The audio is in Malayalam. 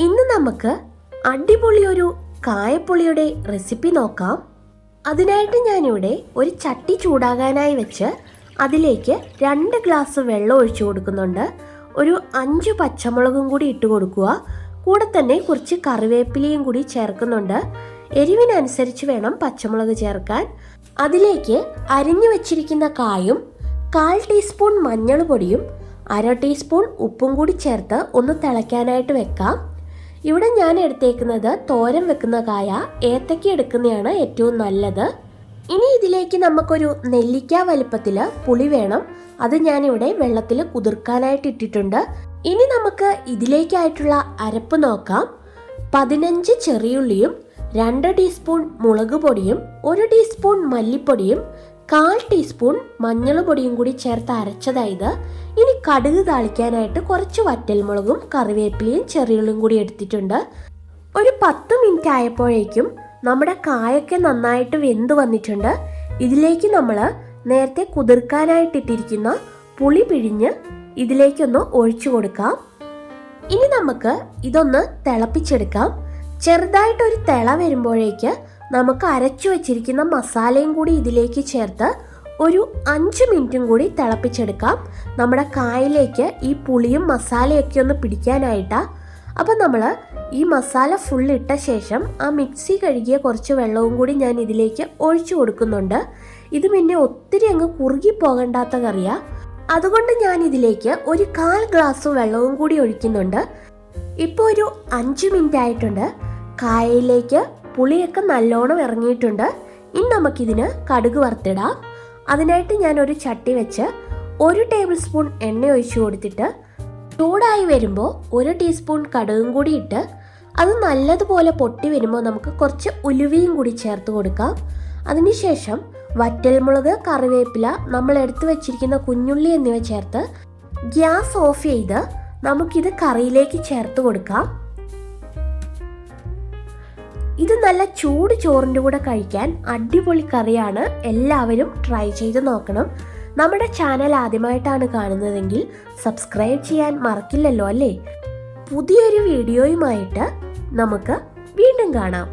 ഇന്ന് നമുക്ക് അടിപൊളി ഒരു കായപ്പൊളിയുടെ റെസിപ്പി നോക്കാം. അതിനായിട്ട് ഞാനിവിടെ ഒരു ചട്ടി ചൂടാകാനായി വെച്ച് അതിലേക്ക് രണ്ട് ഗ്ലാസ് വെള്ളം ഒഴിച്ചു കൊടുക്കുന്നുണ്ട്. ഒരു അഞ്ച് പച്ചമുളകും കൂടി ഇട്ട് കൊടുക്കുക. കൂടെ തന്നെ കുറച്ച് കറിവേപ്പിലയും കൂടി ചേർക്കുന്നുണ്ട്. എരിവിനനുസരിച്ച് വേണം പച്ചമുളക് ചേർക്കാൻ. അതിലേക്ക് അരിഞ്ഞു വെച്ചിരിക്കുന്ന കായും കാൽ ടീസ്പൂൺ മഞ്ഞൾ പൊടിയും അര ടീസ്പൂൺ ഉപ്പും കൂടി ചേർത്ത് ഒന്ന് തിളയ്ക്കാനായിട്ട് വെക്കാം. ഇവിടെ ഞാൻ എടുത്തേക്കുന്നത് തോരൻ വെക്കുന്ന കായ ഏത്തക്ക എടുക്കുന്നതാണ് ഏറ്റവും നല്ലത്. ഇനി ഇതിലേക്ക് നമുക്കൊരു നെല്ലിക്ക വലിപ്പത്തിൽ പുളി വേണം. അത് ഞാനിവിടെ വെള്ളത്തിൽ കുതിർക്കാനായിട്ട് ഇട്ടിട്ടുണ്ട്. ഇനി നമുക്ക് ഇതിലേക്കായിട്ടുള്ള അരപ്പ് നോക്കാം. പതിനഞ്ച് ചെറിയുള്ളിയും രണ്ട് ടീസ്പൂൺ മുളക് പൊടിയും ഒരു ടീസ്പൂൺ മല്ലിപ്പൊടിയും കാൽ ടീസ്പൂൺ മഞ്ഞൾപ്പൊടിയും കൂടി ചേർത്ത് അരച്ചതായത്. ഇനി കടുക് താളിക്കാനായിട്ട് കുറച്ച് വറ്റൽമുളകും കറിവേപ്പിലയും ചെറിയുള്ളും കൂടി എടുത്തിട്ടുണ്ട്. ഒരു പത്ത് മിനിറ്റ് ആയപ്പോഴേക്കും നമ്മുടെ കായൊക്കെ നന്നായിട്ട് വെന്ത് വന്നിട്ടുണ്ട്. ഇതിലേക്ക് നമ്മൾ നേരത്തെ കുതിർക്കാനായിട്ടിട്ടിരിക്കുന്ന പുളി പിഴിഞ്ഞ് ഇതിലേക്കൊന്ന് ഒഴിച്ചു കൊടുക്കാം. ഇനി നമുക്ക് ഇതൊന്ന് തിളപ്പിച്ചെടുക്കാം. ചെറുതായിട്ടൊരു തിള വരുമ്പോഴേക്ക് നമുക്ക് അരച്ചു വച്ചിരിക്കുന്ന മസാലയും കൂടി ഇതിലേക്ക് ചേർത്ത് ഒരു അഞ്ച് മിനിറ്റും കൂടി തിളപ്പിച്ചെടുക്കാം. നമ്മുടെ കായലേക്ക് ഈ പുളിയും മസാലയൊക്കെ ഒന്ന് പിടിക്കാനായിട്ടാണ് അപ്പം നമ്മൾ ഈ മസാല ഫുൾ ഇട്ട ശേഷം ആ മിക്സി കഴുകിയ കുറച്ച് വെള്ളവും കൂടി ഞാൻ ഇതിലേക്ക് ഒഴിച്ചു കൊടുക്കുന്നുണ്ട്. ഇത് പിന്നെ ഒത്തിരി അങ്ങ് കുറുകി പോകണ്ടാത്ത കറിയാ അതുകൊണ്ട് ഞാൻ ഇതിലേക്ക് ഒരു കാൽ ഗ്ലാസ് വെള്ളവും കൂടി ഒഴിക്കുന്നുണ്ട്. ഇപ്പോൾ ഒരു അഞ്ച് മിനിറ്റ് ആയിട്ടുണ്ട്. കായയിലേക്ക് പുളിയൊക്കെ നല്ലോണം ഇറങ്ങിയിട്ടുണ്ട്. ഇനി നമുക്കിതിന് കടുക് വറുത്തിടാം. അതിനായിട്ട് ഞാൻ ഒരു ചട്ടി വെച്ച് ഒരു ടേബിൾ സ്പൂൺ എണ്ണ ഒഴിച്ചു കൊടുത്തിട്ട് ചൂടായി വരുമ്പോൾ ഒരു ടീസ്പൂൺ കടുകും കൂടി ഇട്ട് അത് നല്ലതുപോലെ പൊട്ടി വരുമ്പോൾ നമുക്ക് കുറച്ച് ഉലുവയും കൂടി ചേർത്ത് കൊടുക്കാം. അതിനുശേഷം വറ്റൽമുളക് കറിവേപ്പില നമ്മൾ എടുത്തു വെച്ചിരിക്കുന്ന കുഞ്ഞുള്ളി എന്നിവ ചേർത്ത് ഗ്യാസ് ഓഫ് ചെയ്ത് നമുക്കിത് കറിയിലേക്ക് ചേർത്ത് കൊടുക്കാം. ഇത് നല്ല ചൂട് ചോറിന്റെ കൂടെ കഴിക്കാൻ അടിപൊളി കറിയാണ് എല്ലാവരും ട്രൈ ചെയ്ത് നോക്കണം. നമ്മുടെ ചാനൽ ആദ്യമായിട്ടാണ് കാണുന്നതെങ്കിൽ സബ്സ്ക്രൈബ് ചെയ്യാൻ മറക്കില്ലല്ലോ അല്ലേ? പുതിയൊരു വീഡിയോയുമായിട്ട് നമുക്ക് വീണ്ടും കാണാം.